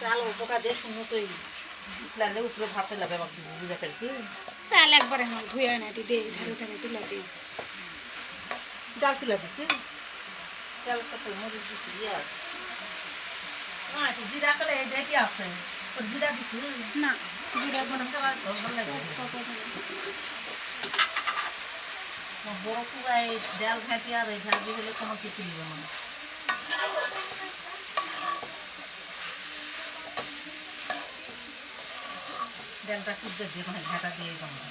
চাল উপকা দিয়ে শুনো তুই লাগলে উপরে ভাতে লাগে আমার বুঝে ফেলছি চাল একবারে আমার ধুয়ে নাটি দে ধারে ধারে তুলা দে ডাল তুলে দিছি। ডাল কত মরিচ দিছি ইয়ার। না একটু জিরা কলে এই যে কি আছে? ওর জিরা দিছি। না জিরা করা ভালো লাগে। তেজপাতা দেবে। বড় কুয়ায় ডাল ঘাটি আর এই ঘাটি হলে কোনো কিছু নিবে না। ডালটা খুব দিয়ে মানে ঘাটা দিয়ে আচ্ছা